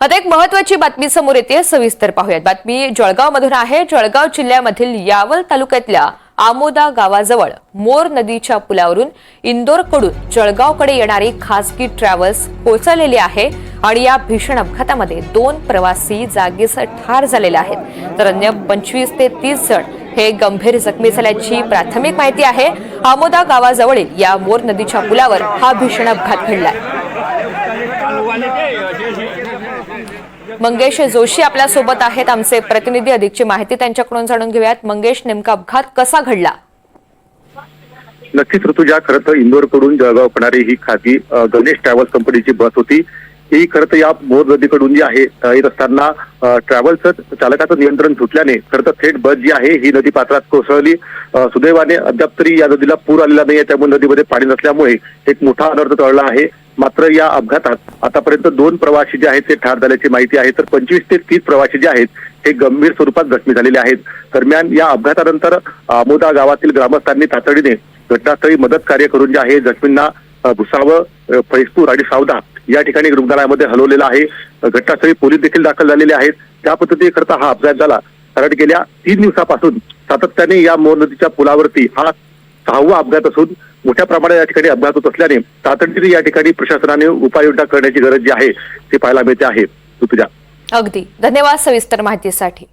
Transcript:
आता एक महत्वाची बातमी समोर येते सविस्तर पाहूयात. बातमी जळगाव मधून आहे. जळगाव जिल्ह्यामधील यावल तालुक्यातल्या आमोदा गावाजवळ मोर नदीच्या पुलावरून इंदोरकडून जळगावकडे येणारी खासगी ट्रॅव्हल्स कोसळलेली आहे आणि या भीषण अपघातामध्ये दोन प्रवासी जागीच ठार झालेले आहेत. तर अन्य पंचवीस ते तीस जण हे गंभीर जखमी झाल्याची प्राथमिक माहिती आहे. आमोदा गावाजवळील या मोर नदीच्या पुलावर हा भीषण अपघात घडलाय. मंगेश जोशी आपल्यासोबत आहेत आमचे प्रतिनिधी अधिकची माहिती त्यांच्याकडून जाणून घेऊयात. मंगेश नेमका अपघात कसा घडला? नक्कीच ऋतुजा खरं तर इंदोरकडून जळगाव करणारी ही खाजगी गणेश ट्रॅव्हल्स कंपनीची बस होती. ही खरं तर या मोर नदीकडून जी आहे येत असताना ट्रॅव्हल्सचं चालकाचं नियंत्रण सुटल्याने खरं तर थेट बस जी आहे ही नदी पात्रात कोसळली. सुदैवाने अद्याप तरी या नदीला पूर आलेला नाही त्यामुळे नदीमध्ये पाणी नसल्यामुळे एक मोठा अनर्थ टळला आहे. मात्र या अपघातात आतापर्यंत दोन प्रवासी जे आहेत ते ठार झाल्याची माहिती आहे. तर पंचवीस ते तीस प्रवासी जे आहेत हे गंभीर स्वरूपात जखमी झालेले आहेत. दरम्यान या अपघातानंतर आमोदा गावातील ग्रामस्थांनी तातडीने घटनास्थळी मदत कार्य करून जे आहे जखमींना भुसावळ फैजपूर आणि सावदा या ठिकाणी रुग्णालयामध्ये हलवलेलं आहे. घटनास्थळी पोलीस देखील दाखल झालेले आहेत. त्या पद्धतीने करता हा अपघात झाला. कारण गेल्या तीन दिवसापासून सातत्याने या मोर नदीच्या पुलावरती हा सहावा अपघात असून मोठ्या प्रमाणात या ठिकाणी अपघात होत असल्याने तातडीने या ठिकाणी प्रशासनाने उपाययोजना करण्याची गरज जी आहे ती पाहायला मिळते आहे. ऋतुजा. अगदी. धन्यवाद सविस्तर माहितीसाठी.